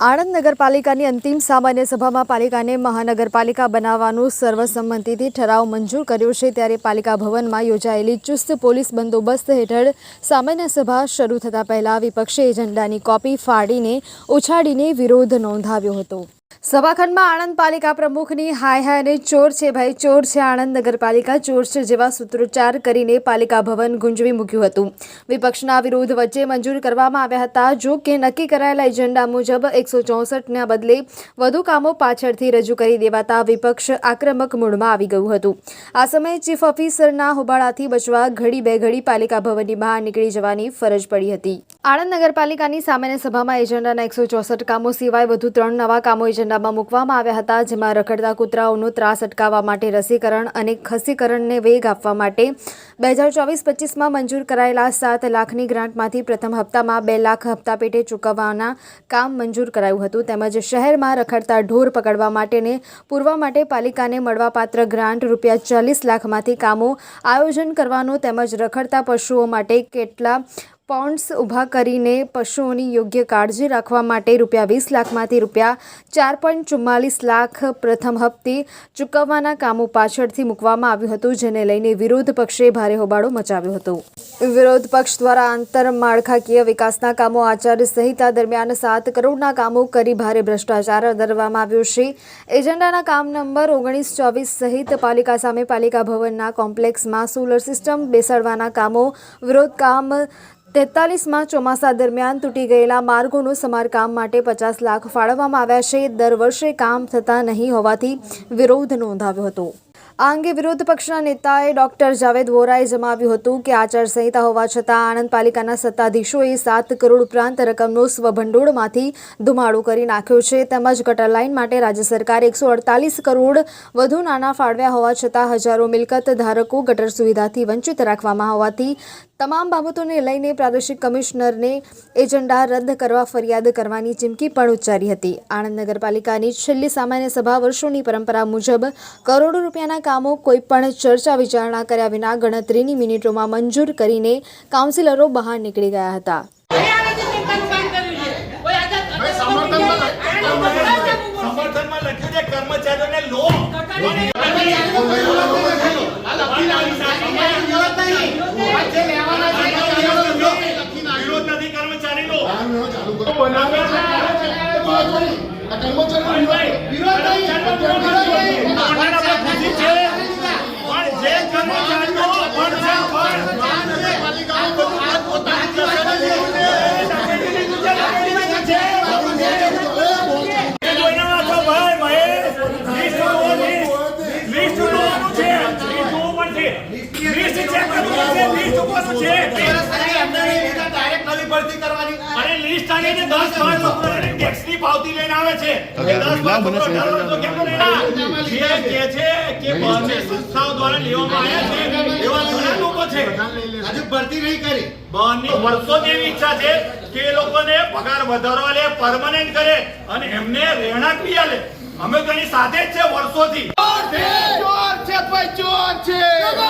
આણંદ નગરપાલિકાની અંતિમ સામાન્ય સભામાં પાલિકાને મહાનગરપાલિકા બનાવવાનું સર્વસંમતિથી ઠરાવ મંજૂર કર્યો છે. ત્યારે પાલિકા ભવનમાં યોજાયેલી ચુસ્ત પોલીસ બંદોબસ્ત હેઠળ સામાન્ય સભા શરૂ થતાં પહેલા વિપક્ષે એજન્ડાની કોપી ફાડીને, ઉછાળીને વિરોધ નોંધાવ્યો હતો. સભાખંડમાં આણંદ પાલિકા પ્રમુખની હાય હાય અને ચોર છે ભાઈ, ચોર છે આણંદ નગરપાલિકા, ચોર છે જેવા સૂત્રોચ્ચાર કરીને પાલિકા ભવન ગુંજવી મૂક્યું હતું. વિપક્ષના વિરોધ વચ્ચે મંજૂર કરવામાં આવ્યા હતા. જો કે નક્કી કરાયેલા એજન્ડા મુજબ એકસો ચોસઠના બદલે વધુ કામો પાછળથી રજૂ કરી દેવાતા વિપક્ષ આક્રમક મૂડમાં આવી ગયું હતું. આ સમયે ચીફ ઓફિસરના હોબાળાથી બચવા ઘડી બે ઘડી પાલિકા ભવનની બહાર નીકળી જવાની ફરજ પડી હતી. આણંદ નગરપાલિકાની સામાન્ય સભામાં એજન્ડાના એકસો ચોસઠ કામો સિવાય વધુ ત્રણ નવા કામો એજન્ડામાં મૂકવામાં આવ્યા હતા, જેમાં રખડતા કૂતરાઓનો ત્રાસ અટકાવવા માટે રસીકરણ અને ખસીકરણને વેગ આપવા માટે બે હજાર ચોવીસ પચીસમાં મંજૂર કરાયેલા સાત લાખની ગ્રાન્ટમાંથી પ્રથમ હપ્તામાં બે લાખ હપ્તા પેટે ચૂકવવાના કામ મંજૂર કરાયું હતું. તેમજ શહેરમાં રખડતા ઢોર પકડવા માટેને પૂરવા માટે પાલિકાને મળવાપાત્ર ગ્રાન્ટ રૂપિયા ચાલીસ લાખમાંથી કામો આયોજન કરવાનો તેમજ રખડતા પશુઓ માટે કેટલા પોન્ડ્સ ઊભા કરીને પશુઓની યોગ્ય કાળજી રાખવા માટે રૂપિયા વીસ લાખમાંથી રૂપિયા ચાર પોઈન્ટ ચુમ્માલીસ લાખ પ્રથમ હપ્તે ચૂકવવાના કામો પાછળથી મૂકવામાં આવ્યું હતું, જેને લઈને વિરોધ પક્ષે ભારે હોબાળો મચાવ્યો હતો. વિરોધ પક્ષ દ્વારા આંતરમાળખાકીય વિકાસના કામો, આચાર્ય સંહિતા દરમિયાન સાત કરોડના કામો કરી ભારે ભ્રષ્ટાચાર દરવામાં આવ્યો છે. એજન્ડાના કામ નંબર ઓગણીસ ચોવીસ સહિત પાલિકા સામે પાલિકા ભવનના કોમ્પ્લેક્સમાં સોલર સિસ્ટમ બેસાડવાના કામો, વિરોધ કામ તેતાલીસમાં ચોમાસા દરમિયાન તૂટી ગયેલા માર્ગોનું સમારકામ માટે પચાસ લાખ ફાળવવામાં આવ્યા છે. દર વર્ષે કામ થતા નહીં હોવાથી વિરોધ નોંધાવ્યો હતો. આ અંગે વિરોધ પક્ષના નેતાએ ડોક્ટર જાવેદ વોરાએ જણાવ્યું હતું કે આચારસંહિતા હોવા છતાં આણંદ પાલિકાના સત્તાધીશોએ સાત કરોડ ઉપરાંત રકમનો સ્વભંડોળમાંથી ધુમાડો કરી નાખ્યો છે. તેમજ ગટર લાઇન માટે રાજ્ય સરકારે એકસો અડતાલીસ કરોડ વધુ નાણાં ફાળવ્યા હોવા છતાં હજારો મિલકત ધારકો ગટર સુવિધાથી વંચિત રાખવામાં હોવાથી તમામ બાબતોને લઈને પ્રાદેશિક કમિશનરને એજન્ડા રદ કરવા ફરિયાદ કરવાની ચીમકી પણ ઉચ્ચારી હતી આણંદ નગરપાલિકાની છેલ્લી સામાન્ય સભા વર્ષોની પરંપરા મુજબ કરોડો રૂપિયાના કામો કોઈ પણ ચર્ચા વિચારણા કર્યા વિના ગણતરીની મિનિટોમાં મંજૂર કરીને કાઉન્સિલરો બહાર નીકળી ગયા હતા કર્મચારીઓને લો અને વિરોધ નથી કર્મચારી લો ખુશી છે. પણ અરે લિસ્ટ આને જે 10 12 લોકોને ટેક્સની પાવતી લઈને આવે છે. એ 10 12 લોકો દર વર્ષે કેમ નહીં જે છે કે બહારની સંસ્થાઓ દ્વારા લેવામાં આવ્યા છે એવા ઘણા લોકો છે. હજુ ભરતી નહીં કરી. બહારની વર્ષોથી એવી ઈચ્છા છે કે એ લોકોને પગાર વધારવા લે પરમનન્ટ કરે અને એમને રહેણાંક બી આલે અમે તો એની સાથે જ છે વર્ષોથી. ચોર છે ભાઈ ચોર છે. ચોર